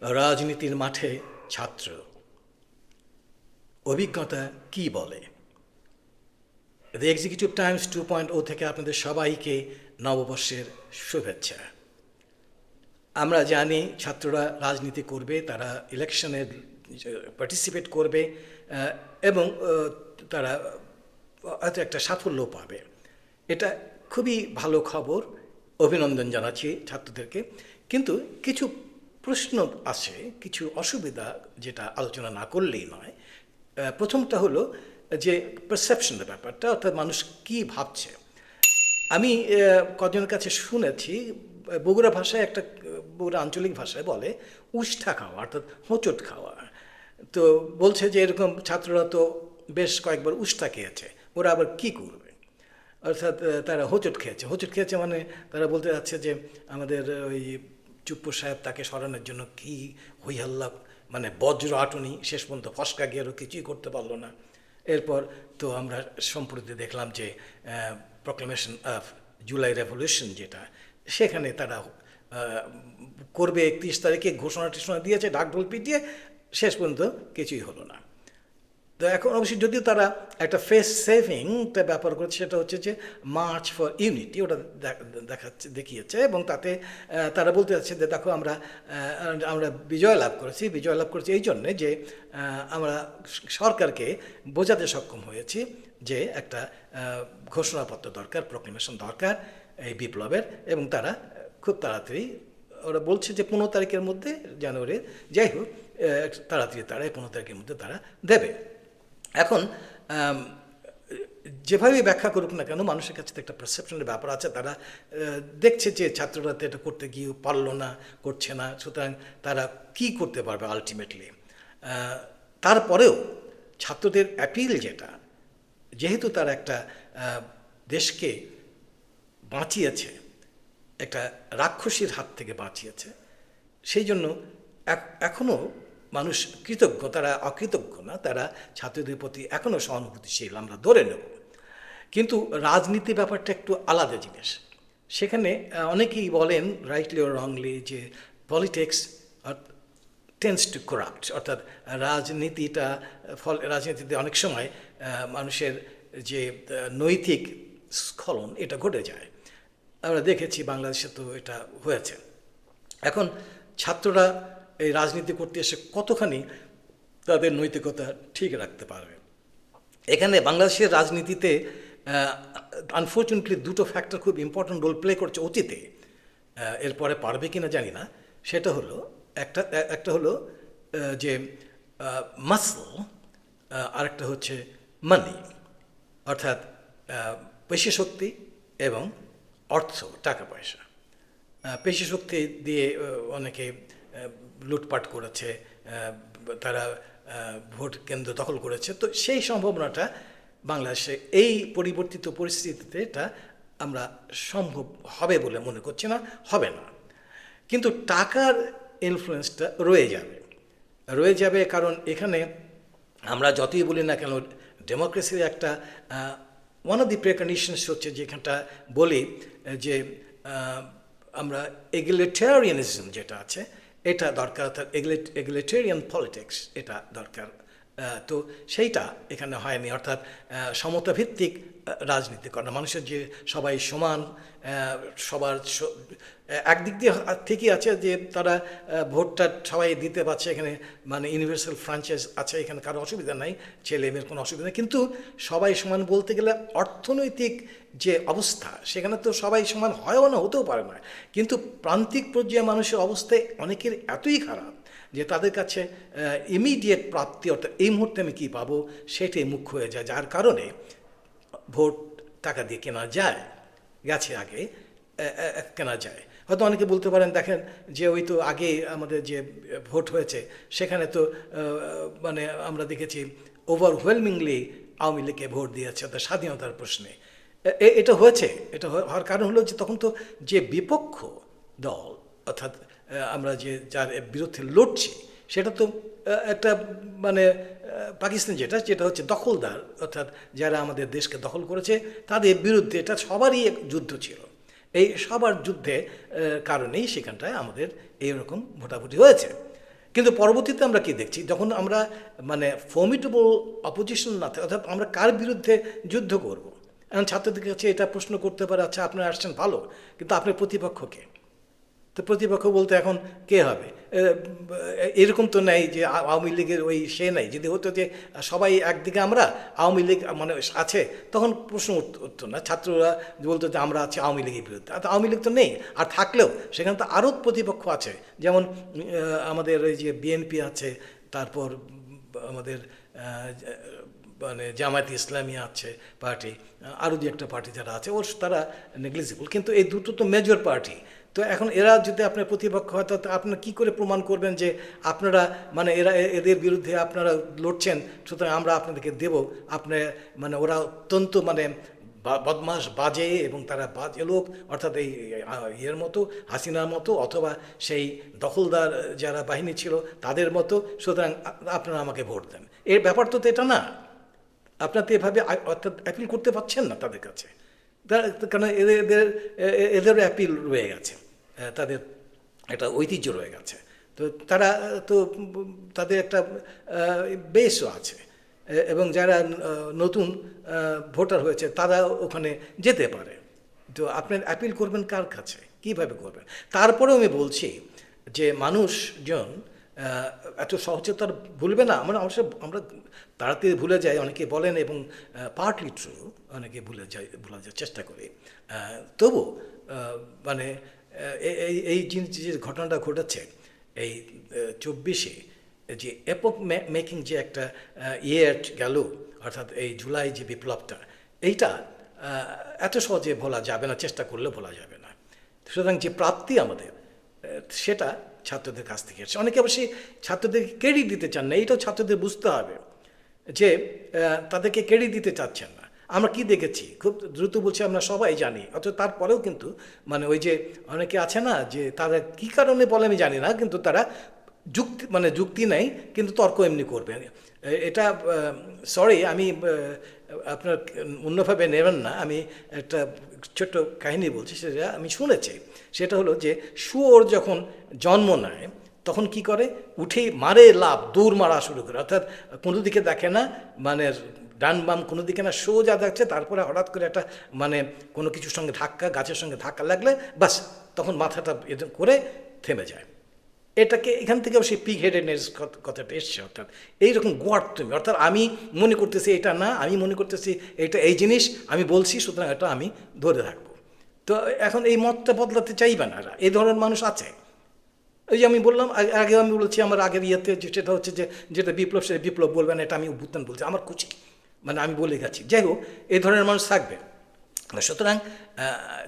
রাজনীতির মাঠে ছাত্র। অভিজ্ঞতা কি বলে? The executive times two point o থেকে আপনাদের সবাইকে নববর্ষের শুভেচ্ছা। আমরা জানি ছাত্ররা রাজনীতি করবে, তারা ইলেকশনে পার্টিসিপেট করবে এবং তারা হয়তো একটা সাফল্য পাবে। এটা খুবই ভালো খবর। অভিনন্দন জানাচ্ছি ছাত্রদেরকে। কিন্তু কিছু প্রশ্ন আছে, কিছু অসুবিধা যেটা আলোচনা না করলেই নয়। প্রথমটা হলো যে পারসেপশনের ব্যাপারটা, অর্থাৎ মানুষ কি ভাবছে। আমি কজনের কাছে শুনেছি, বগুড়া ভাষায় একটা, বগুড়া আঞ্চলিক ভাষায় বলে, উষ্ঠা খাওয়া, অর্থাৎ হোঁচট খাওয়া। তো বলছে যে এরকম ছাত্ররা তো বেশ কয়েকবার উষ্ঠা খেয়েছে, ওরা আবার কি করবে? অর্থাৎ তারা হোঁচট খেয়েছে। হোঁচট খেয়েছে মানে তারা বলতে যাচ্ছে যে আমাদের ওই চুপ্পু সাহেব তাকে সরানোর জন্য কি হইহাল্লা মানে বজ্র আটনি, শেষ পর্যন্ত ফসকা গিয়েও কিছুই করতে পারল না। এরপর তো আমরা সম্প্রতি দেখলাম যে প্রক্লামেশন অফ জুলাই রেভলিউশন যেটা, সেখানে তারা করবে একত্রিশ তারিখে ঘোষণা টোষণা দিয়েছে ঢাকঢোল পিটিয়ে, শেষ পর্যন্ত কিছুই হলো না। তো এখন অবশ্যই যদিও তারা একটা ফেস সেভিংটা ব্যাপার করছে, সেটা হচ্ছে যে মার্চ ফর ইউনিটি ওটা দেখ- দেখাচ্ছে, দেখিয়েছে এবং তাতে তারা বলতে যাচ্ছে যে দেখো আমরা আমরা বিজয় লাভ করেছি, বিজয় লাভ করেছি এই জন্যে যে আমরা সরকারকে বোঝাতে সক্ষম হয়েছি যে একটা ঘোষণাপত্র দরকার প্রক্লেমেশন দরকার এই বিপ্লবের এবং তারা খুব তাড়াতাড়ি, ওরা বলছে যে পনেরো তারিখের মধ্যে, জানুয়ারির, যাই হোক তাড়াতাড়ি তারা এই পনেরো তারিখের মধ্যে তারা দেবে। এখন যেভাবে ব্যাখ্যা করুক না কেন, মানুষের কাছে তো একটা পারসেপশনের ব্যাপার আছে। তারা দেখছে যে ছাত্ররা তো এটা করতে গিয়ে পারল না, করছে না। সুতরাং তারা কি করতে পারবে আলটিমেটলি তারপরেও ছাত্রদের অ্যাপিল যেটা, যেহেতু তারা একটা দেশকে বাঁচিয়েছে, একটা রাক্ষসীর হাত থেকে বাঁচিয়েছে, সেই জন্য এখ- এখনও মানুষ কৃতজ্ঞ, তারা অকৃতজ্ঞ না, তারা ছাত্রদের প্রতি এখনও সহানুভূতিশীল, আমরা ধরে নেব। কিন্তু রাজনীতি ব্যাপারটা একটু আলাদা জিনিস। সেখানে অনেকেই বলেন রাইটলি ও রংলি যে পলিটিক্স টেন্স টু করাপ্ট অর্থাৎ রাজনীতিটা, ফল, রাজনীতিতে অনেক সময় মানুষের যে নৈতিক স্খলন, এটা ঘটে যায়। আমরা দেখেছি, বাংলাদেশে তো এটা হয়েছে। এখন ছাত্ররা এই রাজনীতি করতে এসে কতখানি তাদের নৈতিকতা ঠিক রাখতে পারবে? এখানে বাংলাদেশের রাজনীতিতে আনফর্চুনেটলি দুটো ফ্যাক্টর খুব ইম্পর্ট্যান্ট রোল প্লে করছে অতীতে। এরপরে পারবে কিনা জানি না। সেটা হলো, একটা একটা হলো যে মাসল আরেকটা হচ্ছে মানি অর্থাৎ পেশি শক্তি এবং অর্থ, টাকা পয়সা। পেশি শক্তি দিয়ে অনেকে লুটপাট করেছে তারা ভোট কেন্দ্র দখল করেছে। তো সেই সম্ভাবনাটা বাংলাদেশে এই পরিবর্তিত পরিস্থিতিতে এটা আমরা সম্ভব হবে বলে মনে করছি না, হবে না। কিন্তু টাকার ইনফ্লুয়েন্সটা রয়ে যাবে। রয়ে যাবে কারণ এখানে আমরা যতই বলি না কেন ডেমোক্রেসির একটা ওয়ান অফ দি প্রেকন্ডিশনস হচ্ছে যেখানটা বলি, যে আমরা এগুলেটারিয়ানিজম যেটা আছে এটা দরকার অর্থাৎ এগুলেটেরিয়ান পলিটিক্স এটা দরকার। তো সেইটা এখানে হয়নি। অর্থাৎ সমতাভিত্তিক রাজনীতি করা। মানুষের যে সবাই সমান সবার একদিক দিয়ে ঠিকই আছে যে তারা ভোটটা সবাই দিতে পারছে এখানে মানে ইউনিভার্সাল ফ্রাঞ্চাইজ আছে এখানে, কারও অসুবিধা নাই, ছেলে মেয়ের কোনো অসুবিধা নেই। কিন্তু সবাই সমান বলতে গেলে অর্থনৈতিক যে অবস্থা, সেখানে তো সবাই সমান হয়ও না, হতেও পারে না। কিন্তু প্রান্তিক পর্যায়ে মানুষের অবস্থায় অনেকের এতই খারাপ যে তাদের কাছে ইমিডিয়েট প্রাপ্তি অর্থাৎ এই মুহূর্তে আমি কী পাবো, সেটাই মুখ্য হয়ে যায়। যার কারণে ভোট টাকা দিয়ে কেনা যায়, গেছে আগে কেনা যায়। হয়তো অনেকে বলতে পারেন, দেখেন যে ওই তো আগে আমাদের যে ভোট হয়েছে, সেখানে তো মানে আমরা দেখেছি ওভারওয়েলমিংলি আওয়ামী লীগকে ভোট দিয়েছে, অর্থাৎ স্বাধীনতার প্রশ্নে। এটা হয়েছে, এটা হওয়ার কারণ হলো যে তখন তো যে বিপক্ষ দল, অর্থাৎ আমরা যে যার বিরুদ্ধে লড়ছি, সেটা তো একটা মানে পাকিস্তান যেটা যেটা হচ্ছে দখলদার, অর্থাৎ যারা আমাদের দেশকে দখল করেছে, তাদের বিরুদ্ধে এটা সবারই এক যুদ্ধ ছিল। এই সবার যুদ্ধে কারণেই সেখানটায় আমাদের এইরকম ভোটাভুটি হয়েছে। কিন্তু পরবর্তীতে আমরা কি দেখছি? যখন আমরা মানে ফর্মিটেবল অপোজিশন না থাকে অর্থাৎ আমরা কার বিরুদ্ধে যুদ্ধ করব? এখন ছাত্রদের কাছে এটা প্রশ্ন করতে পারে আচ্ছা আপনারা আসছেন ভালো, কিন্তু আপনার প্রতিপক্ষকে? তো প্রতিপক্ষ বলতে, এখন কে হবে? এরকম তো নেই যে আওয়ামী লীগের ওই সে নেই। যদি হতো যে সবাই একদিকে আমরা, আওয়ামী লীগ মানে আছে, তখন প্রশ্ন উঠত- না। ছাত্ররা বলতো যে আমরা আছি আওয়ামী লীগের বিরুদ্ধে। আর আওয়ামী লীগ তো নেই। আর থাকলেও সেখানে তো আরও প্রতিপক্ষ আছে। যেমন আমাদের ওই যে বিএনপি আছে, তারপর আমাদের মানে জামায়াত ইসলামী আছে পার্টি, আরও দু একটা পার্টি যারা আছে, ওর তারা নেগলিজিবল কিন্তু এই দুটো তো মেজর পার্টি তো এখন এরা যদি আপনার প্রতিপক্ষ হয়, তো আপনারা কী করে প্রমাণ করবেন যে আপনারা মানে এরা এদের বিরুদ্ধে আপনারা লড়ছেন? সুতরাং আমরা আপনাদেরকে দেব। আপনি মানে ওরা অত্যন্ত মানে বদমাস বাজে এবং তারা বাজে লোক। অর্থাৎ এই ইয়ের মতো, হাসিনার মতো, অথবা সেই দখলদার যারা বাহিনী ছিল, তাদের মতো। সুতরাং আপনারা আমাকে ভোট দেন। এর ব্যাপার তো এটা না। আপনার তো এভাবে অর্থাৎ অ্যাপিল করতে পারছেন না তাদের কাছে। তা- কারণ এদের এদের অ্যাপিল রয়ে গেছে। তাদের একটা ঐতিহ্য রয়ে গেছে। তো তারা, তো, তাদের একটা বেসও আছে। এবং যারা নতুন ভোটার হয়েছে, তারা ওখানে যেতে পারে। তো আপনার অ্যাপিল করবেন কার কাছে? কীভাবে করবেন? তারপরেও আমি বলছি যে মানুষজন এত সহজে তো আর ভুলবে না। মানে অবশ্য আমরা তাড়াতাড়ি ভুলে যাই, অনেকে বলেন এবং পার্টলি ট্রু অনেকে ভুলে যাই, ভুলে যাওয়ার চেষ্টা করি। তবু মানে এই- এই জিনিস যে ঘটনাটা ঘটেছে, এই চব্বিশে যে এপক মেকিং যে একটা ইয়ে গেল, অর্থাৎ এই জুলাই যে বিপ্লবটা, এইটা এত সহজে ভোলা যাবে না, চেষ্টা করলে ভোলা যাবে না। সুতরাং যে প্রাপ্তি আমাদের সেটা ছাত্রদের কাছ থেকে এসেছে। অনেকে অবশ্যই ছাত্রদেরকে ক্রেডিট দিতে চান না, এইটাও ছাত্রদের বুঝতে হবে যে তাদেরকে ক্রেডিট দিতে চাচ্ছেন না। আমরা কি দেখেছি? খুব দ্রুত বলছি, আমরা সবাই জানি। অথচ তারপরেও কিন্তু মানে ওই যে অনেকে আছে না, যে তারা কি কারণে বলে আমি জানি না, কিন্তু তারা যুক্তি মানে যুক্তি নেই, কিন্তু তর্ক এমনি করবে। এটা সরি আমি আপনার অন্যভাবে নেবেন না। আমি একটা ছোট্ট কাহিনী বলছি, সেটা আমি শুনেছি। সেটা হলো যে, শুয়োর যখন জন্ম নেয়, তখন কি করে? উঠেই মারে লাভ দৌড় মারা শুরু করে। অর্থাৎ কোনো দিকে দেখে না মানে ডান বাম কোনো দিকে না, সোজা দেখছে, তারপরে হঠাৎ করে একটা মানে কোনো কিছুর সঙ্গে ধাক্কা, গাছের সঙ্গে ধাক্কা লাগলে বাস, তখন মাথাটা করে থেমে যায়। এটাকে এখান থেকে সেই পিক হেডেডনেস কথাটা এসছে, অর্থাৎ এইরকম গোয়ার তুমি, অর্থাৎ আমি মনে করতেছি এটা না, আমি মনে করতেছি এটা এই জিনিস, আমি বলছি, সুতরাং এটা আমি ধরে থাকব তো এখন এই মতটা বদলাতে চাইবে না এই ধরনের মানুষ আছে। ওই যে আমি বললাম আগে- আমি বলেছি আমার আগের ইয়েতে সেটা হচ্ছে যে, যেটা বিপ্লব সেটা বিপ্লব বলবেন এটা আমি অভ্যুত্থান বলছি, আমার খুশি মানে আমি বলে গেছি। যাই হোক, এই ধরনের মানুষ থাকবে। সুতরাং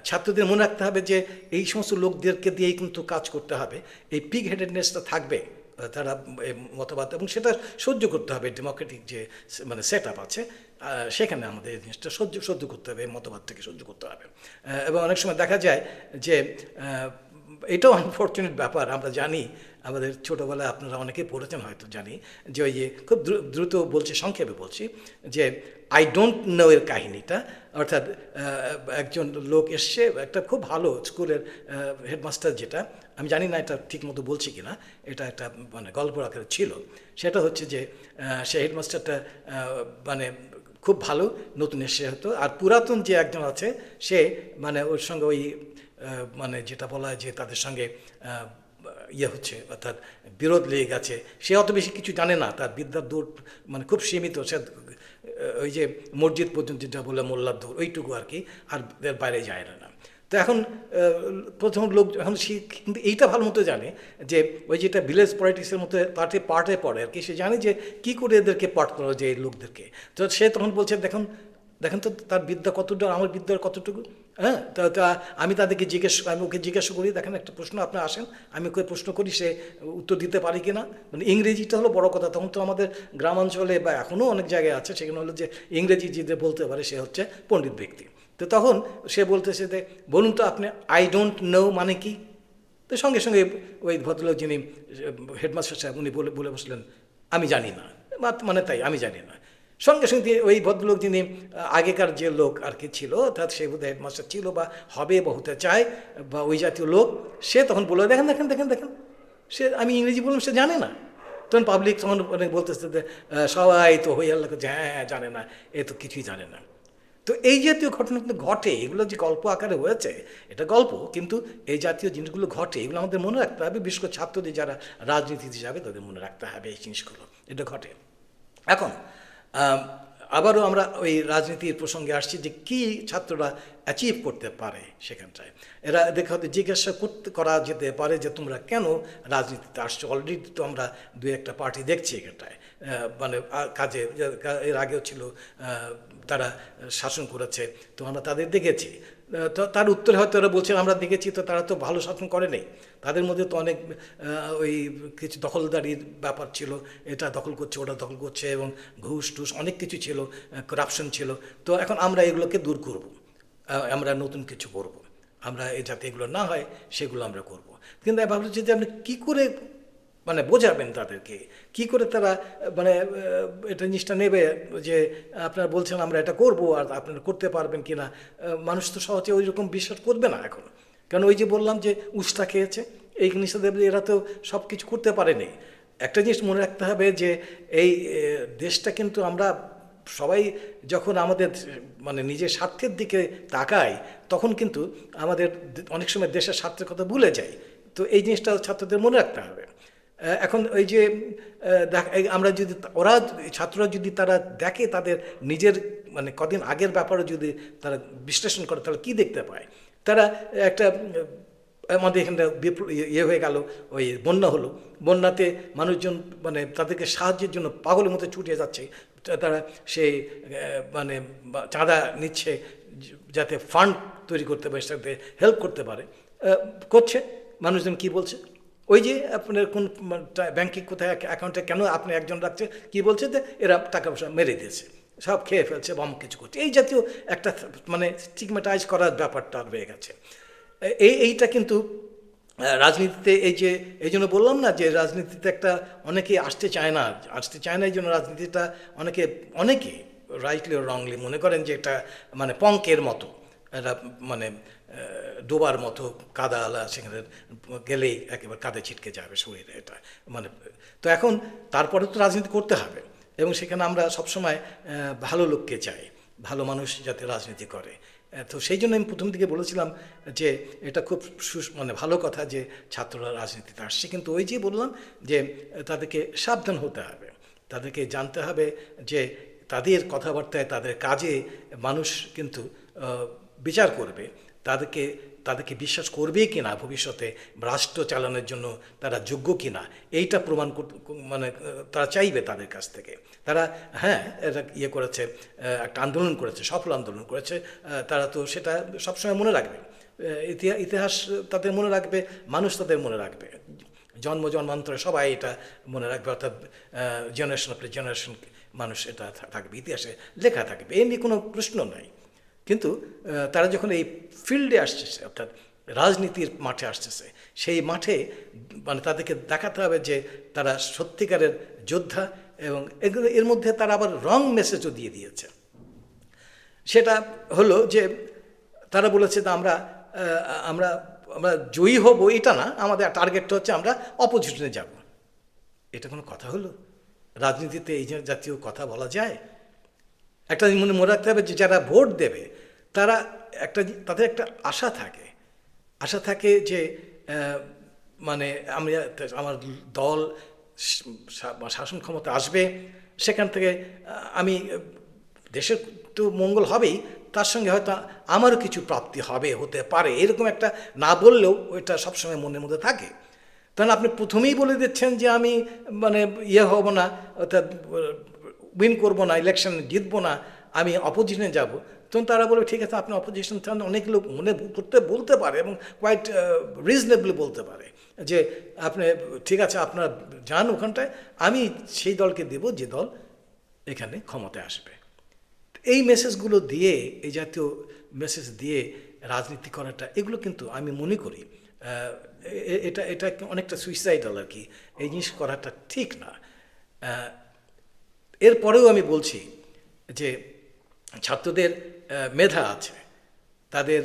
ছাত্রদের মনে রাখতে হবে যে এই সমস্ত লোকদেরকে দিয়েই কিন্তু কাজ করতে হবে। এই পিক হেডেডনেসটা থাকবে তারা মতবাদ এবং সেটা সহ্য করতে হবে। ডেমোক্রেটিক যে মানে সেট আপ আছে সেখানে আমাদের এই জিনিসটা সহ্য সহ্য করতে হবে মতবাদটাকে সহ্য করতে হবে। এবং অনেক সময় দেখা যায় যে এটাও আনফর্চুনেট ব্যাপার, আমরা জানি আমাদের ছোটোবেলায় আপনারা অনেকে পড়েছেন হয়তো জানি, যে ওই যে খুব দ্রু- দ্রুত বলছি, সংক্ষেপে বলছি, যে আই ডোন্ট নো এর কাহিনীটা, অর্থাৎ একজন লোক এসছে, একটা খুব ভালো স্কুলের হেডমাস্টার যেটা, আমি জানি না এটা ঠিক মতো বলছি কি না এটা একটা মানে গল্প আকারে ছিল, সেটা হচ্ছে যে সে হেডমাস্টারটা মানে খুব ভালো, নতুন এসে হতো আর পুরাতন যে একজন আছে, সে মানে ওর সঙ্গে ওই মানে যেটা বলা হয় যে তাদের সঙ্গে ইয়ে হচ্ছে, অর্থাৎ বিরোধ লেগে গেছে। সে অত বেশি কিছু জানে না। তার বিদ্যার দূর মানে খুব সীমিত। সে, ওই যে মসজিদ পর্যন্ত যেটা বলে মোল্লার দূর, ওইটুকু আর কি, আর এর বাইরে যায় না। তো এখন প্রথম লোক, এখন সে কিন্তু এইটা ভালো মতো জানে যে, ওই যেটা ভিলেজ পলিটিক্সের মতো পার্টে পার্টে পড়ে আর কি। সে জানে যে, কী করে এদেরকে পাঠ করা যায় এই লোকদেরকে। তো সে তখন বলছে, দেখুন, দেখেন তো তার বিদ্যা কতটুকু আমার বিদ্যার কতটুকু? হ্যাঁ তা আমি তাদেরকে জিজ্ঞেস, আমি ওকে জিজ্ঞাসা করি, দেখেন, একটা প্রশ্ন আপনি আসেন, আমি ওকে প্রশ্ন করি, সে উত্তর দিতে পারি কি না মানে ইংরেজিটা হলো বড় কথা। তখন তো আমাদের গ্রামাঞ্চলে বা এখনও অনেক জায়গায় আছে, সেখানে হলো যে ইংরেজি যে বলতে পারে, সে হচ্ছে পণ্ডিত ব্যক্তি। তো তখন সে বলতেছে যে, বলুন তো আপনি আই ডোন্ট নো মানে কি? তো সঙ্গে সঙ্গে ওই ভদ্রলোক যিনি, হেডমাস্টার সাহেব, উনি বলে বলে বসলেন, আমি জানি না। মানে তাই, আমি জানি না। সঙ্গে সঙ্গে ওই ভদ্রলোক যিনি আগেকার যে লোক আর কি ছিল, অর্থাৎ সে বোধহয় হেডমাস্টার ছিল বা হবে বা হতে চায়, বা ওই জাতীয় লোক, সে তখন বলল, দেখেন দেখেন দেখেন দেখেন, সে আমি ইংরেজি বললাম, সে জানে না। তখন পাবলিক তখন অনেক বলতেছে সবাই তো হই আল্লাহ হ্যাঁ হ্যাঁ জানে না, এ তো কিছুই জানে না। তো এই জাতীয় ঘটনা কিন্তু ঘটে, এগুলো যে গল্প আকারে হয়েছে, এটা গল্প, কিন্তু এই জাতীয় জিনিসগুলো ঘটে, এগুলো আমাদের মনে রাখতে হবে, বিশেষ করে ছাত্রদের যারা রাজনীতিতে যাবে, তাদের মনে রাখতে হবে এই জিনিসগুলো, এটা ঘটে। এখন আবারও আমরা ওই রাজনীতির প্রসঙ্গে আসছি যে কি ছাত্ররা অ্যাচিভ করতে পারে সেখানটায়। এরা দেখা হয়তো জিজ্ঞাসা করতে, করা যেতে পারে যে তোমরা কেন রাজনীতিতে আসছো? অলরেডি তো আমরা দু একটা পার্টি দেখছি এখানটায়। মানে কাজে, এর আগেও ছিল তারা শাসন করেছে, তো আমরা তাদের দেখেছি। তার উত্তরে হয়তো ওরা বলছেন আমরা দেখেছি তো তারা তো ভালো শাসন করে নেই। তাদের মধ্যে তো অনেক ওই কিছু দখলদারির ব্যাপার ছিল। এটা দখল করছে, ওটা দখল করছে এবং ঘুষ টুস অনেক কিছু ছিল করাপশন ছিল। তো এখন আমরা এগুলোকে দূর করব আমরা নতুন কিছু করব। আমরা যাতে এগুলো না হয়, সেগুলো আমরা করব। কিন্তু ভাবছি যে আপনি কী করে মানে বোঝাবেন তাদেরকে। কি করে তারা মানে এটা জিনিসটা নেবে যে আপনারা বলছেন আমরা এটা করব আর আপনারা করতে পারবেন কি না মানুষ তো সহজে ওই রকম বিশ্বাস করবে না এখন। কারণ ওই যে বললাম যে উষ্টা খেয়েছে, এই জিনিসটা দেখবে এরা তো সব কিছু করতে পারেনি। একটা জিনিস মনে রাখতে হবে যে এই দেশটা কিন্তু আমরা সবাই যখন আমাদের মানে নিজের স্বার্থের দিকে তাকাই, তখন কিন্তু আমাদের অনেক সময় দেশের স্বার্থের কথা ভুলে যাই। তো এই জিনিসটা ছাত্রদের মনে রাখতে হবে। এখন ওই যে আমরা যদি ওরা ছাত্ররা যদি তারা দেখে তাদের নিজের মানে কদিন আগের ব্যাপারে যদি তারা বিশ্লেষণ করে তাহলে কী দেখতে পায়? তারা একটা আমাদের এখানটা ইয়ে- ইয়ে হয়ে গেল, ওই বন্যা হলো। বন্যাতে মানুষজন মানে তাদেরকে সাহায্যের জন্য পাগলের মতো ছুটে যাচ্ছে। তারা সেই মানে চাঁদা নিচ্ছে যাতে ফান্ড তৈরি করতে পারে সাথে হেল্প করতে পারে। করছে। মানুষজন কি বলছে? ওই যে আপনার কোন ব্যাংকে কোথায় অ্যাকাউন্টে কেন আপনি একজন রাখছে কি বলছে যে, এরা টাকা পয়সা মেরে দিয়েছে। সব খেয়ে ফেলছে, বম কিছু করছে। এই জাতীয় একটা মানে স্টিগমেটাইজ করার ব্যাপারটা রয়ে গেছে। এই এইটা কিন্তু রাজনীতিতে এই যে, এই জন্য বললাম না যে, রাজনীতিতে একটা অনেকে আসতে চায় না, আসতে চায় না, এই জন্য রাজনীতিটা অনেকে অনেকে রাইটলি রংলি মনে করেন যে, এটা মানে পঙ্কের মতো। এটা মানে ডোবার মতো কাদা আলা সেখানে গেলেই একেবারে কাদে ছিটকে যাবে শরীরে এটা। মানে তো এখন তারপরে তো রাজনীতি করতে হবে এবং সেখানে আমরা সবসময় ভালো লোককে চাই, ভালো মানুষ যাতে রাজনীতি করে। তো সেই জন্য আমি প্রথম দিকে বলেছিলাম যে এটা খুব মানে ভালো কথা যে ছাত্ররা রাজনীতিতে আসছে। কিন্তু ওই যে বললাম যে তাদেরকে সাবধান হতে হবে। তাদেরকে জানতে হবে যে তাদের কথাবার্তায়, তাদের কাজে মানুষ কিন্তু বিচার করবে। তাদেরকে তাদেরকে বিশ্বাস করবে কি না ভবিষ্যতে, রাষ্ট্র চালানোর জন্য তারা যোগ্য কি না এইটা প্রমাণ মানে তারা চাইবে তাদের কাছ থেকে। তারা হ্যাঁ এটা ইয়ে করেছে একটা আন্দোলন করেছে, সফল আন্দোলন করেছে তারা তো সেটা সবসময় মনে রাখবে। ইতিহাস তাদের মনে রাখবে, মানুষ তাদের মনে রাখবে। জন্ম, জন্মান্তরে সবাই এটা মনে রাখবে, অর্থাৎ জেনারেশন অফ জেনারেশন মানুষ এটা থাকবে, ইতিহাসে লেখা থাকবে, এমনি কোনো প্রশ্ন নাই। কিন্তু তারা যখন এই ফিল্ডে আসছে, অর্থাৎ রাজনীতির মাঠে আসতেছে সেই মাঠে মানে তাদেরকে দেখাতে হবে যে তারা সত্যিকারের যোদ্ধা এবং এর মধ্যে তারা আবার রং মেসেজও দিয়ে দিয়েছে। সেটা হলো যে, তারা বলেছে যে আমরা আমরা আমরা জয়ী হব এটা না, আমাদের টার্গেটটা হচ্ছে আমরা অপোজিশনে যাব। এটা কোনো কথা হলো? রাজনীতিতে এই জাতীয় কথা বলা যায়? একটা মনে মনে রাখতে হবে যে যারা ভোট দেবে, তারা একটা তাদের একটা আশা থাকে। আশা থাকে যে মানে আমি, আমার দল শাসন ক্ষমতা আসবে, সেখান থেকে আমি, দেশের তো মঙ্গল হবেই, তার সঙ্গে হয়তো আমারও কিছু প্রাপ্তি হবে, হতে পারে, এরকম একটা না বললেও ওইটা সবসময় মনের মধ্যে থাকে। তাহলে আপনি প্রথমেই বলে দিচ্ছেন যে আমি মানে ইয়ে হব না, অর্থাৎ উইন করব না ইলেকশন জিতবো না, আমি অপোজিশনে যাব। তখন তারা বলবে ঠিক আছে, আপনি অপোজিশন চান। অনেক লোক মনে করতে বলতে পারে এবং কোয়াইট রিজনেবলি বলতে পারে যে, আপনি, ঠিক আছে, আপনার যান ওখানটায়, আমি সেই দলকে দেব যে দল এখানে ক্ষমতায় আসবে। এই মেসেজগুলো দিয়ে, এই জাতীয় মেসেজ দিয়ে রাজনীতি করাটা, এগুলো কিন্তু আমি মনে করি এটা এটা অনেকটা সুইসাইডাল আর কি। এই জিনিস করাটা ঠিক না। এরপরেও আমি বলছি যে ছাত্রদের মেধা আছে, তাদের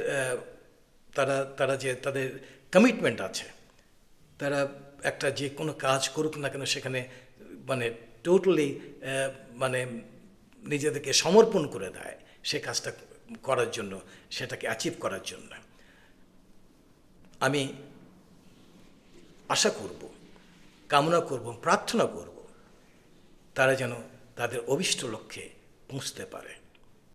তারা তারা যে, তাদের কমিটমেন্ট আছে, তারা একটা যে কোনো কাজ করুক না কেন সেখানে মানে টোটালি মানে নিজেদেরকে সমর্পণ করে দেয় সে কাজটা করার জন্য, সেটাকে অ্যাচিভ করার জন্য। আমি আশা করব, কামনা করব, প্রার্থনা করব, তারা যেন তাদের অভিষ্ট লক্ষ্যে পৌঁছতে পারে।